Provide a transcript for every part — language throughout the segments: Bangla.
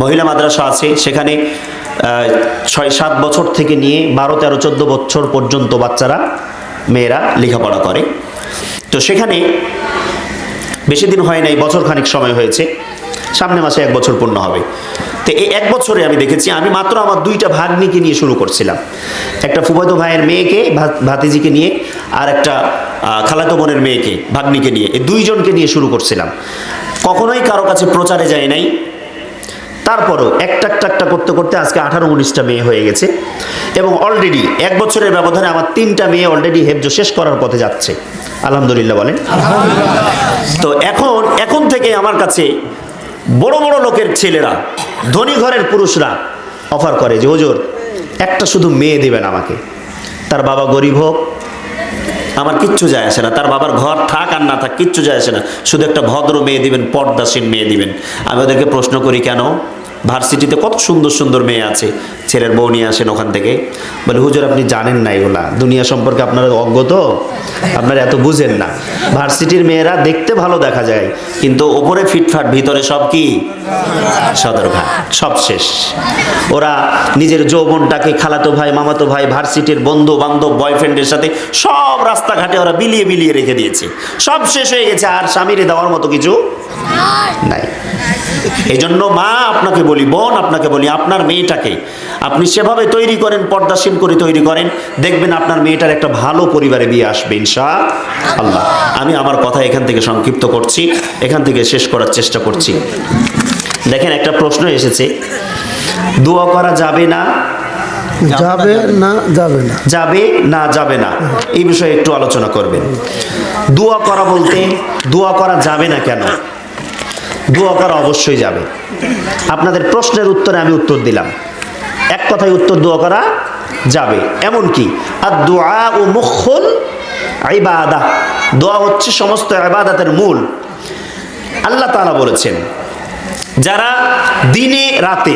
মহিলা মাদ্রাসা আছে, সেখানে ছয় সাত বছর থেকে নিয়ে বারো, তেরো, চোদ্দ বছর পর্যন্ত বাচ্চারা, মেয়েরা লেখাপড়া করে। তো সেখানে বেশি দিন হয় নাই বছর খানিক সময় হয়েছে। সামনে মাসে এক বছর পূর্ণ হবে। তো এই এক বছরে আমি দেখেছি, আমি মাত্র আমার দুইটা ভাগ্নিকে নিয়ে শুরু করছিলাম। একটা ফুফাতো ভাইয়ের মেয়েকে ভাতিজিকে নিয়ে, আর একটা খালাতো বোনের মেয়েকে, ভাগ্নিকে নিয়ে, এই দুইজনকে নিয়ে শুরু করছিলাম। কখনোই কারও কাছে প্রচারে যায় নাই তারপরও একটা একটা একটা করতে করতে আজকে আঠারো উনিশটা মেয়ে হয়ে গেছে। এবং অলরেডি এক বছরের ব্যবধানে আমার তিনটা মেয়ে অলরেডি হেফজ শেষ করার পথে যাচ্ছে। আলহামদুলিল্লাহ বলেন। তো এখন এখন থেকে আমার কাছে বড় বড় লোকের ছেলেরা, ধনী ঘরের পুরুষরা অফার করে যে ওজোর একটা শুধু মেয়ে দেবেন আমাকে। তার বাবা গরিব হোক, আমার কিচ্ছু যায় আসে না। তার বাবার ঘর থাক আর না থাক, কিচ্ছু যায় আসে না। শুধু একটা ভদ্র মেয়ে দিবেন, পর্দাসীন মেয়ে দিবেন। আমি ওদেরকে প্রশ্ন করি, কেন? ভার্সিটিতে কত সুন্দর সুন্দর মেয়ে আছে ছেলের বউ নিয়ে আসেন ওখান থেকে। বলে হুজুর আপনি জানেন না এগুলা। দুনিয়া সম্পর্কে আপনারা অজ্ঞ তো। আপনারা এত বুঝেন না। ভার্সিটির মেয়েরা দেখতে ভালো দেখা যায় কিন্তু ওপরে ফিটফাট ভিতরে সব কি? সদরঘাট সব শেষ। ওরা নিজের যৌবনটাকে খালাতো ভাই মামাতো ভাই ভার্সিটির বন্ধু বান্ধব বয়ফ্রেন্ডের সাথে সব রাস্তাঘাটে ওরা বিলিয়ে বিলিয়ে রেখে দিয়েছে। সব শেষ হয়ে গেছে আর স্বামীরে দেওয়ার মতো কিছু নাই। এই জন্য মা আপনাকে বলি বোন আপনাকে বলি আপনার মেয়েটাকে আপনি সেভাবে তৈরি করেন পর্দাসীন করে তৈরি করেন দেখবেন আপনার মেয়েটার একটা ভালো পরিবারে বিয়ে আসবে ইনশা আল্লাহ আমি আমার কথা এখান থেকে সংক্ষিপ্ত করছি এখান থেকে শেষ করার চেষ্টা করছি। দেখেন একটা প্রশ্ন এসেছে দোয়া করা যাবে না? যাবে না যাবে না। যাবে না যাবে না। এই বিষয়ে একটু আলোচনা করবেন। দোয়া করা বলতে দোয়া করা যাবে না কেন? দোয়া করা অবশ্যই যাবে। আপনাদের প্রশ্নের উত্তরে আমি উত্তর দিলাম। এক কথায় উত্তর দোয়া করা যাবে। এমন কি আর দোয়া ও মুখল ইবাদা। দোয়া হচ্ছে সমস্ত ইবাদাতের মূল। আল্লাহ তাআলা বলেছেন, যারা দিনে, রাতে,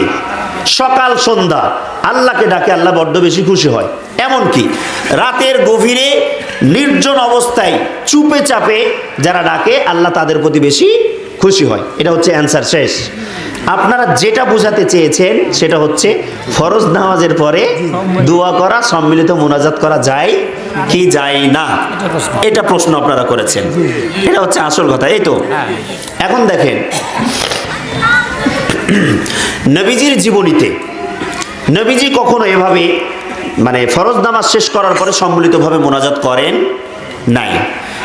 সকাল, সন্ধ্যা আল্লাহকে ডাকে, আল্লাহ বড্ড বেশি খুশি হয়। এমনকি রাতের গভীরে নির্জন অবস্থায় চুপে চাপে যারা ডাকে, আল্লাহ তাদের প্রতি বেশি খুশি হয়। এটা হচ্ছে অ্যান্সার শেষ। আপনারা যেটা বোঝাতে চেয়েছেন, সেটা হচ্ছে ফরজ নামাজের পরে দোয়া করা, সম্মিলিত মোনাজাত করা যায় কি যায় না? এটা প্রশ্ন আপনারা করেছেন। এটা হচ্ছে আসল কথা, এই তো। এখন দেখেন, নবীজির জীবনীতে, নবীজি কখনো এভাবে মানে ফরজ নামাজ শেষ করার পরে সম্মিলিতভাবে মোনাজাত করেন নাই।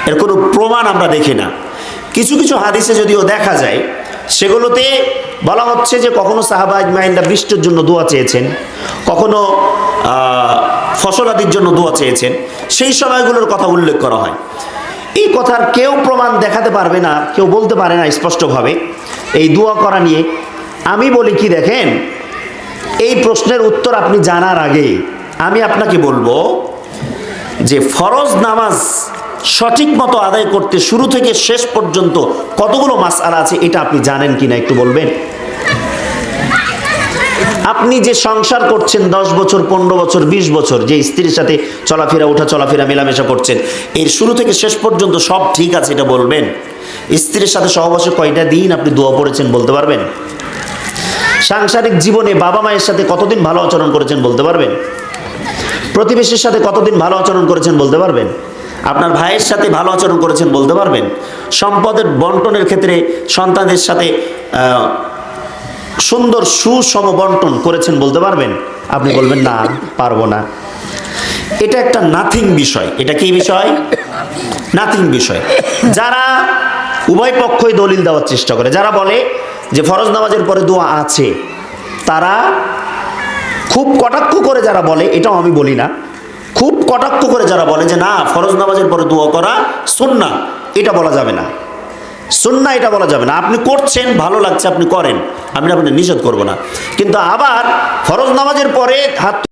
এর কোনো প্রমাণ আমরা দেখি না। কিছু কিছু হাদিসে যদিও দেখা যায় সেগুলোতে বলা হচ্ছে যে কখনো সাহাবা আজমাইনরা বৃষ্টির জন্য দোয়া চেয়েছেন কখনো আহ, ফসল আদির জন্য দোয়া চেয়েছেন সেই সময়গুলোর কথা উল্লেখ করা হয়। এই কথার কেউ প্রমাণ দেখাতে পারবে না কেউ বলতে পারে না স্পষ্টভাবে এই দোয়া করা নিয়ে। আমি বলি কি দেখেন এই প্রশ্নের উত্তর আপনি জানার আগে আমি আপনাকে বলব যে ফরজ নামাজ সঠিক মতো আদায় করতে শুরু থেকে শেষ পর্যন্ত কতগুলো মাসআলা আছে এটা আপনি জানেন কিনা একটু বলবেন? আপনি যে সংসার করছেন দশ বছর, পনেরো বছর, বিশ বছর, যে স্ত্রীর সাথে চলাফেরা, ওঠা চলাফেরা মেলামেশা করছেন, এর শুরু থেকে শেষ পর্যন্ত সব ঠিক আছে এটা বলবেন? স্ত্রীর সাথে সহবাসে কয়টা দিন আপনি দোয়া পড়েছেন বলতে পারবেন? সাংসারিক জীবনে বাবা মায়ের সাথে কতদিন ভালো আচরণ করেছেন বলতে পারবেন? প্রতিবেশীর সাথে কতদিন ভালো আচরণ করেছেন বলতে পারবেন? আপনার ভাইয়ের সাথে ভালো আচরণ করেছেন বলতে পারবেন। সম্পদের বন্টনের ক্ষেত্রে সন্তানদের সাথে সুন্দর সুসম বন্টন করেছেন বলতে পারবেন। আপনি বলবেন, না, পারব না। এটা একটা নাথিং বিষয়। এটা কি বিষয়? নাথিং বিষয়। যারা উভয় পক্ষই দলিল দেওয়ার চেষ্টা করে, যারা বলে যে ফরজ নামাজের পরে দোয়া আছে, তারা খুব কটাক্ষ করে যারা বলে, এটাও আমি বলি না। খুব কটাক্ষ করে যারা বলে যে না, ফরজ নামাজের পরে দোয়া করা সুন্না এটা বলা যাবে না। সুন্না এটা বলা যাবে না। আপনি করছেন, ভালো লাগছে, আপনি করেন। আমি আপনাকে নিষেধ করব না। কিন্তু আবার ফরজ নামাজের পরে হাত